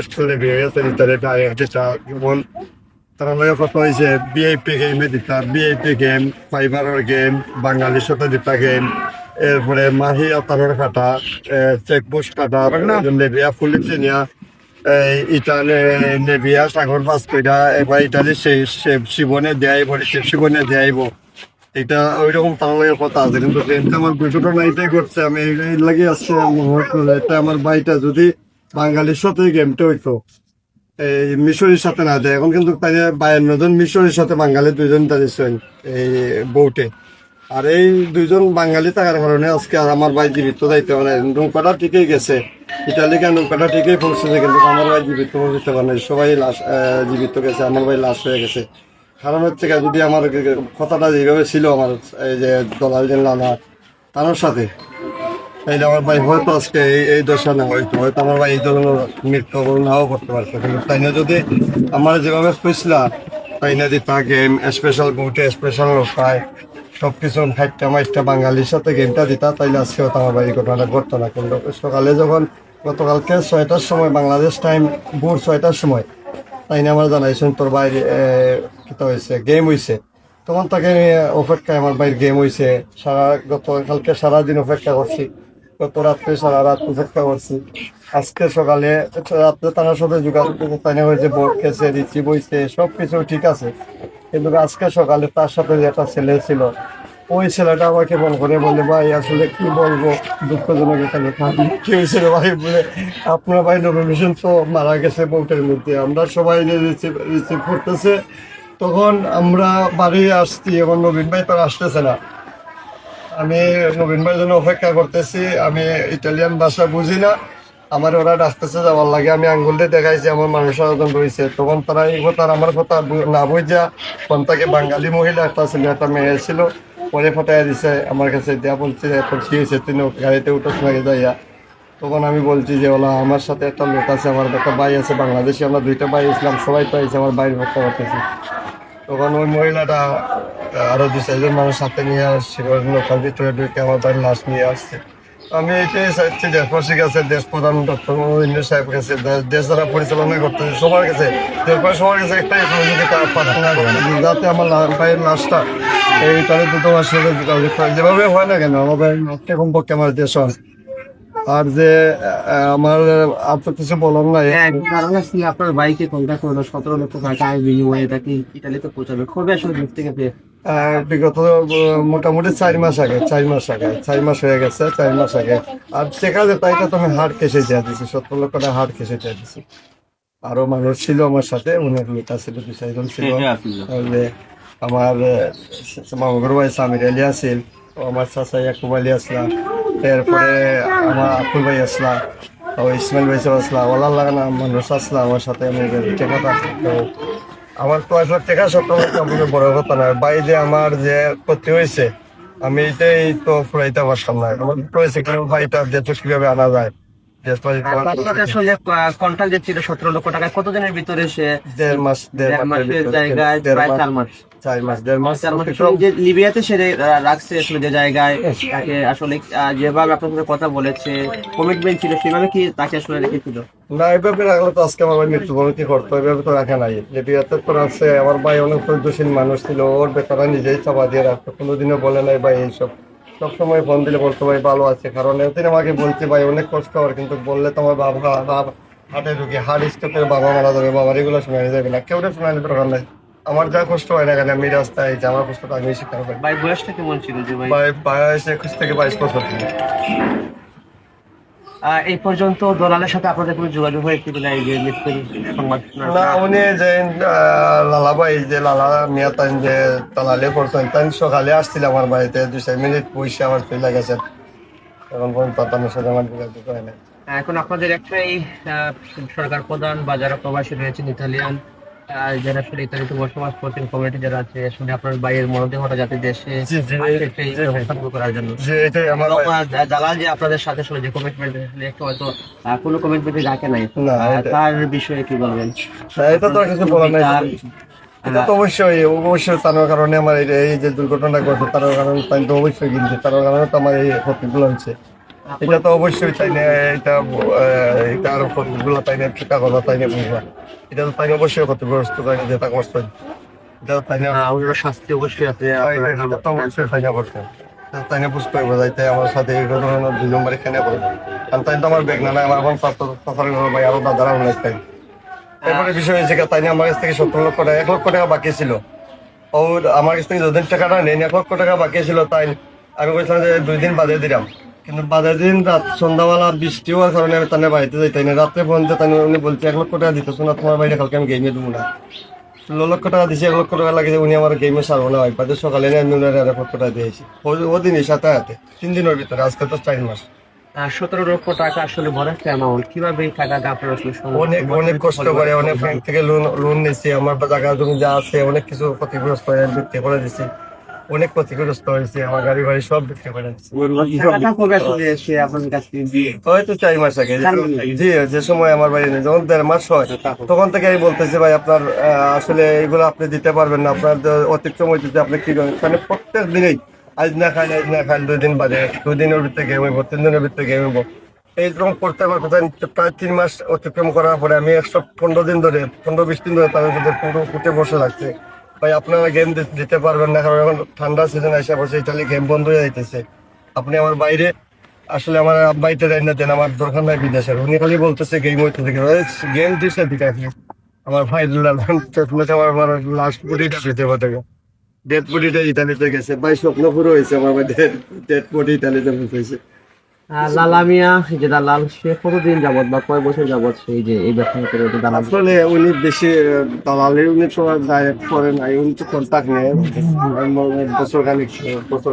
বাংলাদেশ খুললে বিয়ে গেছে ভিতরে যেটা যেমন তার কথা হয়েছে বিআইপি গেমে দিতা বিআইপি গেম ফাইবারের গেম বাঙালির সাথে দিতা গেম এরপরে মাহি আতারের কাটা চেকপোস্ট কাটা লেবিয়া ফুলিছে নিয়া ইটা লেবিয়া সাগর পাস কইরা এবার ইটালি শিবনে দেয় বলে শিবনে দেয়াইব এটা ওই রকম তার লগে কথা আছে কিন্তু আমার ঘটনা এটাই করছে আমি এই লাগে আসছে মনে এটা আমার বাড়িটা যদি বাঙালির সাথে গেমটা হইতো। এই মিশরের সাথে না দেয় এখন কিন্তু তাই বায়ান্ন জন মিশরের সাথে বাঙালি দুইজন দাঁড়িয়েছেন এই বউটে আর এই দুইজন বাঙালি থাকার কারণে আজকে আর আমার ভাই জীবিত দায়িত্ব মানে নৌকাটা ঠিকই গেছে। ইটালিকা নৌকাটা ঠিকই পৌঁছেছে, কিন্তু আমার ভাই জীবিত পৌঁছতে পারে। সবাই লাশ জীবিত গেছে আমার ভাই লাশ হয়ে গেছে। কারণ হচ্ছে যদি আমার কথাটা যেভাবে ছিল আমার এই যে দলাল লালা তার সাথে। তাইলে আমার ভাই হয়তো আজকে এই এই দশা না হয়তো হয়তো আমার ভাই এই ধরনের মৃত্যু নাও করতে পারতো কিন্তু তাই না, যদি আমার যেভাবে খুঁজলা তাই না তা গেম স্পেশাল বুটে স্পেশাল পায় সব কিছু ফাইটটা মাইটটা বাঙালির সাথে গেমটা দিতা, তাইলে আজকে হয়তো আমার ভাই ঘটনাটা ঘটতো না। কিন্তু সকালে যখন গতকালকে ছয়টার সময়, বাংলাদেশ টাইম ভোর ছয়টার সময়, তাই না, আমার জানাইছেন তোর বাইরে কিতা হয়েছে গেম হয়েছে তখন তাকে অপেক্ষায় আমার বাইর গেম হয়েছে সারা গতকালকে সারাদিন অপেক্ষা করছি। গত রাত্রে সারা রাত অপেক্ষা করছি। আজকে সকালে রাত্রে তার সাথে যোগাযোগ করতে হয়েছে বোর্ড খেয়েছে রিচি বইছে সব কিছু ঠিক আছে। কিন্তু আজকে সকালে তার সাথে যে একটা ছেলে ছিল, ওই ছেলেটা আমাকে ফোন করে বলে, ভাই, আসলে কি বলব? দুঃখজনক একটা কথা। কি হয়েছে রে ভাই? বলে, আপনার ভাই নবমিশন তো মারা গেছে বউটের মধ্যে। আমরা সবাই রিসিভ রিসিভ করতেছে। তখন আমরা বাড়ি আসছি, এখন নবীন ভাই তো আসতেছে না। আমি নবীন ভাইয়ের জন্য অপেক্ষা করতেছি, আমি ইটালিয়ান ভাষা বুঝি না। আমার ওরা রাস্তাতে যাওয়ার লাগে, আমি আঙ্গুল দিয়ে দেখাইছি, আমার মানুষ একজন রয়েছে তখন তারা এই কথা আমার কথা না বুঝা, তখন তাকে বাঙালি মহিলা একটা ছিল, একটা মেয়ে ছিল, পরে ফটাই দিছে, আমার কাছে দেয়া বলছে, এখন হয়েছে? তুই নৌ- গাড়িতে উঠোস নাকি যাইয়া? তখন আমি বলছি যে, ওলা, আমার সাথে একটা লোক আছে, আমার একটা ভাই আছে, বাংলাদেশি, আমরা দুইটা ভাই ইসলাম সবাই তো আমার বাইরে হত্যা করতেছি তখন ওই মহিলাটা আরও দু চারজন মানুষ সাথে নিয়ে আসছে লোকাল ভিতরে ঢুকে আমার বাড়ির লাশ নিয়ে আসছে আমি এটাই চাইছি, দেশবাসীর কাছে, দেশ প্রধান ডক্টর মোহাম্মদ সাহেব কাছে দেশ যারা পরিচালনা করতেছে সবার কাছে, দেশবাসী সবার কাছে একটাই সহযোগিতা প্রার্থনা যাতে আমার ভাইয়ের লাশটা এই তাহলে যোগাযোগ করে। যেভাবে হয় না কেন ভাই কমপক্ষে আমার দেশ হয়। আর যে আমার আর তো কিছু বলার নাই। কারণ আসলে আপনার বাইকে কন্ট্যাক্ট করল সতেরো লক্ষ টাকা বিনিময়ে তাকে ইটালিতে পৌঁছাবে? কবে আসলে দূর থেকে পেয়ে? বিগত মোটামুটি চার মাস আগে চার মাস আগে চার মাস হয়ে গেছে চার মাস আগে। আর দেখা যায় তাইটা তো আমি হাট কেসে দিয়ে দিছি সত্তর লক্ষ টাকা হাট কেসে দিয়ে দিছি। আরও মানুষ ছিল আমার সাথে অনেক লোক ছিল। দু চারজন ছিল তাহলে আমার মামুর ভাই সামির আলী আছিল ও আমার চাচা ইয়াকুব আলী আসলা এরপরে আমার আকুল ভাই আসলা ও ইসমাইল ভাই সব আসলা ওলা লাগানো মানুষ আসলা আমার সাথে আমি টেকাটা তো আমার তো আসলে টেকা কোনো বড় কথা না বাইরে আমার যে ক্ষতি হয়েছে, আমি এটাই তো ফুরাইতে পারতাম না। আমার তো হয়েছে কেন ভাইটা দেশ কীভাবে আনা যায়। কন্ট্রাক্ট যে ছিল সতেরো লক্ষ টাকা কতদিনের ভিতরে সে দেড় মাস দেড় দেড় মাসের মাসের জায়গায় প্রায় চার মাস। চার মাস দেড় মাস চার মাস যে লিবিয়াতে সে রাখছে আসলে যে জায়গায় তাকে আসলে যেভাবে আপনার সাথে কথা বলেছে কমিটমেন্ট ছিল সেভাবে কি তাকে আসলে রেখেছিল? না এভাবে রাখলে তো আজকে আমার ভাই মৃত্যুবরণ কি করতো এভাবে তো রাখা নাই। যে তো রাখছে আমার ভাই অনেক ধৈর্যশীল মানুষ ছিল ওর বেতারা নিজেই চাপা দিয়ে রাখতো কোনোদিনও বলে নাই ভাই এইসব। সবসময় ফোন দিলে বলতো ভাই ভালো আছে। কারণ এতদিন আমাকে বলছে ভাই অনেক কষ্ট হয় কিন্তু বললে তোমার বাবা বাবা হাটে ঢুকে হার্ট স্ট্রোকের বাবা মারা যাবে বাবার এগুলো শোনা যাবে না। কেউ শোনালে দরকার নাই। আমার যা কষ্ট হয় না কেন আমি রাস্তায় যে আমার কষ্টটা আমি স্বীকার করি। ভাই বয়সটা কেমন ছিল যে ভাই? ভাই বয়স একুশ থেকে বাইশ বছর। এই পর্যন্ত দলালের সাথে আপনাদের কোনো যোগাযোগ এই যে সংবাদ? না উনি যে যে লালা মিয়া তাই যে তালালে পড়ছেন তাই সকালে আসছিল আমার বাড়িতে দুই চার মিনিট পয়সা আমার চলে গেছেন। এখন পর্যন্ত তার সাথে আমার যোগাযোগ হয় না এখন আপনাদের একটাই সরকার প্রধান বা যারা প্রবাসী রয়েছেন ইতালিয়ান যারা আসলে ইতালিতে বসবাস করছেন কমিউনিটি যারা আছে আসলে আপনার বাইরের মরদেহটা যাতে দেশে করার জন্য। আহ, যা- আপনাদের সাথে আসলে যে কমিটমেন্ট একটু হয়তো কোনো কমিটমেন্টে রাখে নাই তার বিষয়ে কি বলবেন? এটা তো কিছু বলার নাই। এটা তো অবশ্যই অবশ্যই তার কারণে আমার এই যে দুর্ঘটনা ঘটছে তার কারণে তাই তো অবশ্যই কিনছে তার কারণে তো আমার এই ক্ষতিগুলো হচ্ছে। এটা তো অবশ্যই তাই না এটা আহ, এটার কতগুলো তাই না ঠিকা কথা তাই না বুঝবা এটা তো তাই অবশ্যই ক্ষতিগ্রস্ত তাই না যেটা কষ্ট এটা তাই না আহ, শাস্তি অবশ্যই আছে তো অবশ্যই তাই না করছে তাই না বুঝতে পারব তাই তাই আমার সাথে এই দুই নম্বরে খেলে পড়ে। কারণ তাই তো আমার বেগ না আমার এখন ভাই আরও দাদারা তাই এরপরে বিষয় হয়েছে তাই না আমার কাছ থেকে সত্তর লক্ষ টাকা এক লক্ষ টাকা বাকি ছিল। ও আমার কাছ থেকে যতদিন টাকাটা নেই এক লক্ষ টাকা বাকি ছিল তাই আমি বলছিলাম যে দুই দিন বাদে দিলাম। কিন্তু বাদে দিন রাত সন্ধ্যাবেলা বৃষ্টি হওয়ার কারণে আমি তাদের বাড়িতে যাইতাই না? রাত্রে পর্যন্ত তাই উনি বলছে এক লক্ষ টাকা দিতেছো না তোমার বাইরে কালকে আমি গেমে দেবো না। ষোলো লক্ষ টাকা দিয়েছি এক লক্ষ টাকা লাগে উনি আমার গেমে সারবো না পাইতে সকালে আমি ওনার এক লক্ষ টাকা দিয়েছি। ও- ওদিনই সাথে হাতে তিন দিনের ভিতরে আজকে তো চার মাস। সতেরো লক্ষ টাকা আসলে একটা অ্যামাউন্ট কীভাবে এই টাকাটা আপনারা আসলে অনেক অনেক কষ্ট করে অনেক ব্যাংক থেকে লোন লোন নিয়েছি আমার জায়গা জমি যা আছে অনেক কিছু ক্ষতিগ্রস্ত হয়ে বিক্রি করে দিছি। অনেক ক্ষতিগ্রস্ত হয়েছে আমার গাড়ি বাড়ি সব বিক্রি করে দিয়ে হয়তো চার মাস আগে জি যে সময় আমার বাড়ি নেই যখন দেড় মাস হয় তখন থেকে আমি বলতেছি ভাই আপনার আসলে এগুলো আপনি দিতে পারবেন না আপনার হইতেছে আপনি কি করেন মানে প্রত্যেক দিনেই আজ না খান আজ না খান দুই দিন বাদে দুই দিনের ভিতরে গেম হইব তিন দিনের ভিতরে গেম হইব এইরকম করতে করতে প্রায় তিন মাস অতিক্রম করার পরে আমি একশো পনেরো দিন ধরে পনেরো বিশ দিন ধরে তাদের ফুটে বসে লাগছে ভাই, আপনারা গেম দিতে পারবেন না, কারণ এখন ঠান্ডা সিজন এসে বসে ইতালি গেম বন্ধ হয়ে যাইতেছে। আপনি আমার বাইরে, আসলে আমার আব্বাইতে দেন না, দেন আমার দরকার নাই বিদেশের। উনি খালি বলতেছে গেম হইতে থেকে গেম দিচ্ছে আছে আমার ভাই আমার লাস্ট বডিটা দিতে পারে ডেড বডিটা ইতালিতে গেছে। ভাই, স্বপ্ন পুরো হয়েছে, আমার ভাই ডেড বডি ইতালিতে হয়েছে। আহ, লালা মিয়া এই যে দালাল সে কতদিন যাবত বা কয় বছর যাবত সেই যে এই ব্যবসা করে দালাল? আসলে উনি বেশি দালালি উনি তো ডাইরেক্ট করে নাই উনি তো কন্ট্যাক্ট নেই। বছর খানিক বছর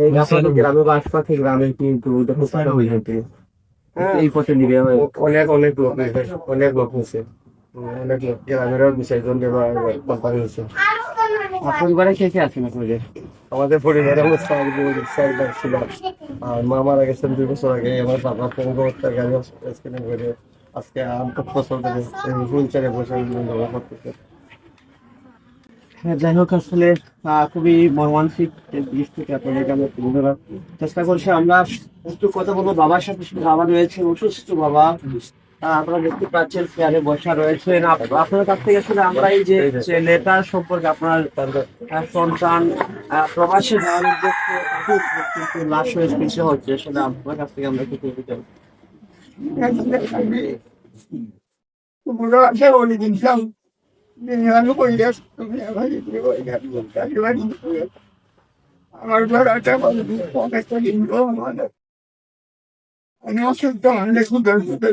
এই গ্রামে বা আশপাশে গ্রামে কিন্তু হয়ে এই পথে নিবে অনেক অনেক লোক হয়েছে, অনেক লোক হয়েছে অনেক লোক গ্রামেরও বিষয় জন কথা হয়েছে পরিবারে কে কে আছেন আপনাদের? আমাদের পরিবারে আমরা চার বোন, চার ভাই ছিলাম আর মা মারা গেছেন দুই বছর আগে আমার বাবা গাড়ি অ্যাক্সিডেন্ট করে আজকে চেয়ারে বসে করতেছে হ্যাঁ, যাই হোক আসলে খুবই মর্মান্তিক এই দৃশ্যটি আপনাদেরকে আমরা তুলে ধরার চেষ্টা করছি। আমরা একটু কথা বলব বাবার সাথে বাবা রয়েছে অসুস্থ বাবা। আপনারা দেখতে পাচ্ছেন চেয়ারে বসা রয়েছেন আপ- আপনার কাছ থেকে আসলে আমরা এই যে ছেলেটার সম্পর্কে আপনার সন্তান প্রবাসে যাওয়ার উদ্দেশ্যে কিন্তু লাশ হয়ে কিছু হচ্ছে আসলে আপনার কাছ থেকে আমরা কিছু দিতে আমার ঘর আছে আমি অসুস্থ হলে সুন্দর সুন্দর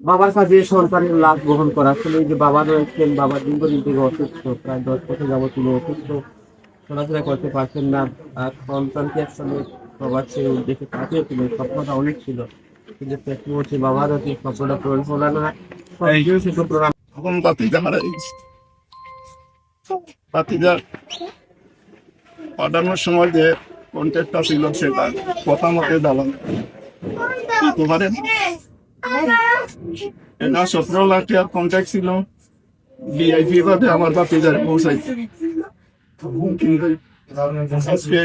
বাবার কাছে সন্তানের লাভ গ্রহণ করা আসলে যে বাবা রয়েছেন বাবা দীর্ঘদিন থেকে অসুস্থ প্রায় দশ বছর যাবত তিনি অসুস্থ চলাফেরা করতে পারছেন না আর সন্তানকে আসলে প্রবাসে দেখে পাঠিয়েছিলেন স্বপ্নটা অনেক ছিল কিন্তু শেষ মুহূর্তে বাবারও স্বপ্নটা পূরণ হলো না বাতিজা পাঠানোর সময় যে কন্ট্যাক্টটা ছিল সেটা কথা মতে দালাল দিতে পারেন এটা সতেরো লাখ টাকার কন্ট্যাক্ট ছিল। বিআইপি বাদে আমার বাতিজার পৌঁছাইছে। আজকে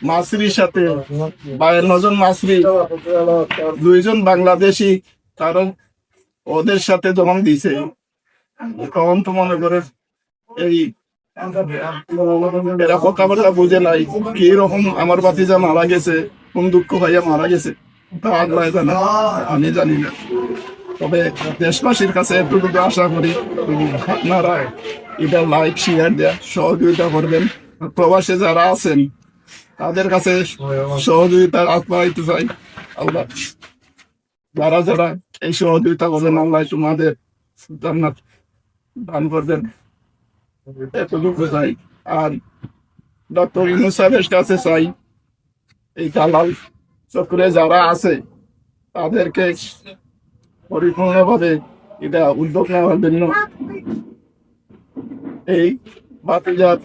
মাসরির সাথে বায়ান্ন জন মাসরি দুইজন বাংলাদেশি কারণ ওদের সাথে যখন দিছে তখন তো মনে করে এই এরা কথাবার্তা বুঝে নাই। কি রকম আমার বাতিজা মারা গেছে, কোন দুঃখ ভাইয়া মারা গেছে, তা আল্লাহ জানে আমি জানি না। তবে দেশবাসীর কাছে এতটুকু আশা করি আপনারা এটা লাইক শেয়ার দেয়া, সহযোগিতা করবেন। প্রবাসে যারা আছেন, তাদের কাছে সহযোগিতার আত্মাইতে চাই। আল্লাহ, যারা যারা এই সহযোগিতা করবেন, আল্লাহ তোমাদের জান্নাত দান করবেন। এতটুকু চাই। আর ডক্টর ইনু সাহেবের কাছে চাই এই দালাল চক্রে যারা আছে তাদেরকে পরিপূর্ণভাবে এটা উদ্যোগ নেওয়ার জন্য এই বাতিজাত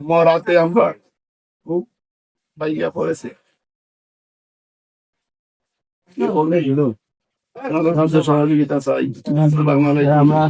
মরাতে আমরা খুব বাইয়া পড়েছে। আমাদের সহযোগিতা চাই। আলাইকুম আমরা